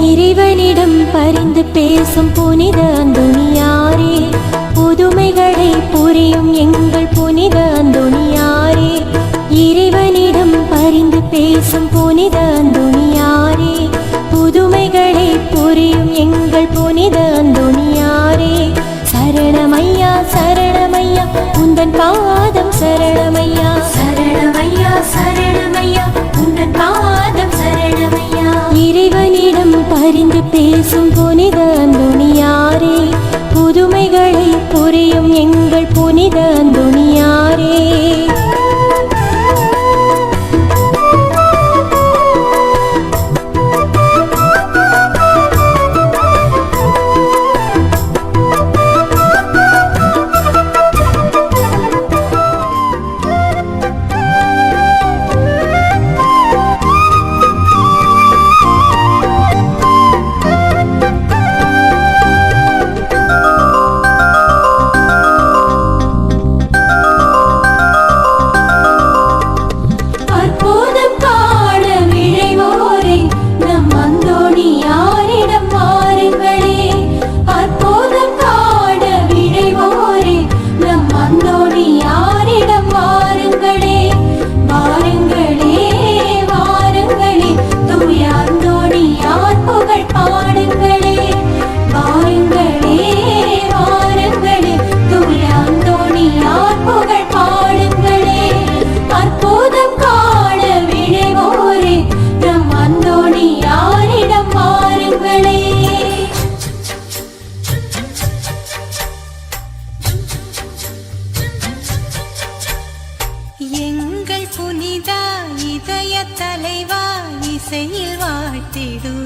இறைவனிடம் பரிந்து பேசும் புனித அந்துணியாரே புதுமைகளை புரியும் எங்கள் புனித அந்துணியாரே இறைவனிடம் பரிந்து பேசும் புனித அந்துணியாரே. புரியும் எங்கள் புனித அந்தோணியாரே. சரணமையா சரணமையா உந்தன் பாதம் சரணமையா. சரணமையா சரணமையா உந்தன் பாதம் சரணமையா. இறைவனிடம் பரிந்து பேசும் புனித அந்தோணியாரே. புதுமைகளை புரியும் எங்கள் புனித அந்தோணியாரே. ஓசையில் வாழ்த்திடும்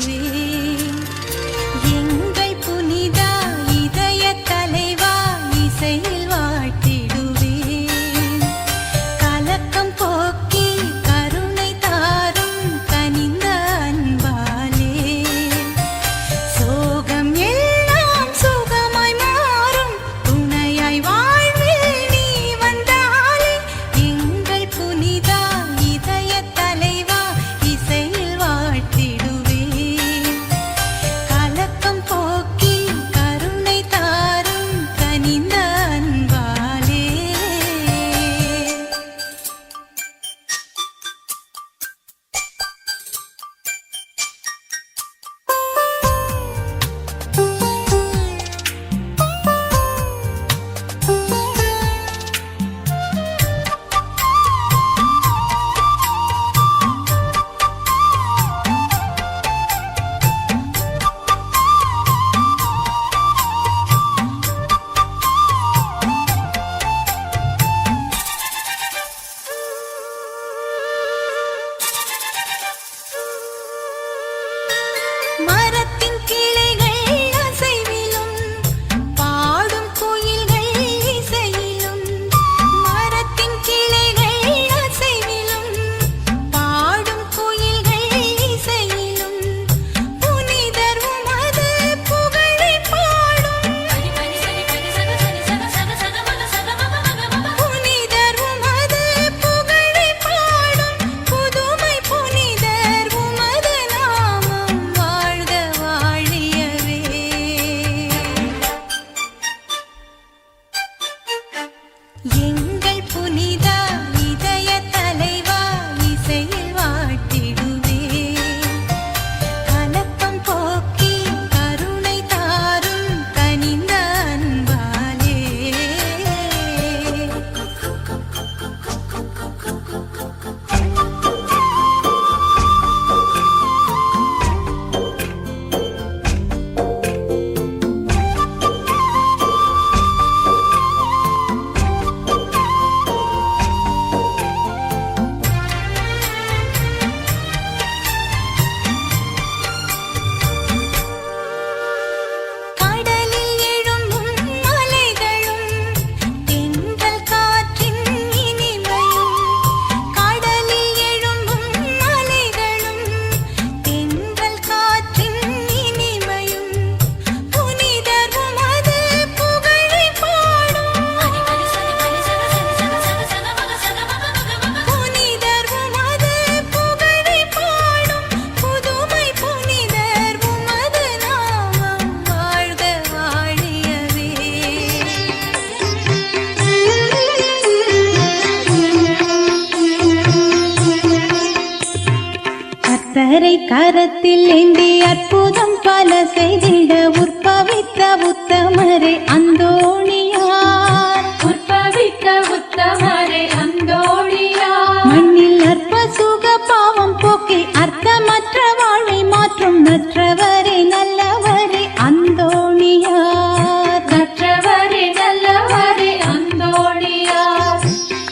கரத்தில் ஏந்தி அற்புதம் பல செய்திட உற்பவித்த உத்தமரே அந்தோணியார். உற்பவித்த உத்தமரே அந்தோணியா மண்ணில் அற்ப சுக பாவம் போக்கி அர்த்தமற்ற வாழ்வை மாற்றும் நற்றவரே நல்லவரே அந்தோணியார். கற்றவரே நல்லவரே அந்தோணியா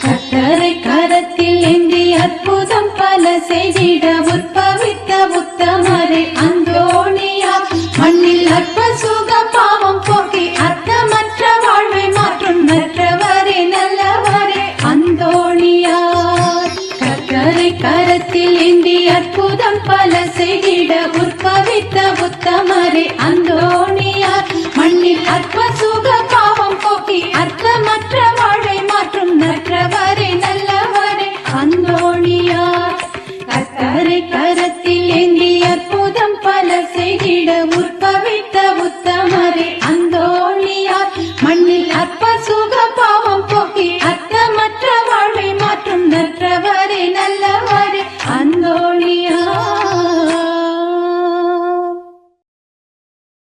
கத்தரை கரத்தில் ஏந்தி அற்புதம் பல செய்திட அற்புதம் பல செய்திட உற்பவித்த உத்தமரே அந்தோ.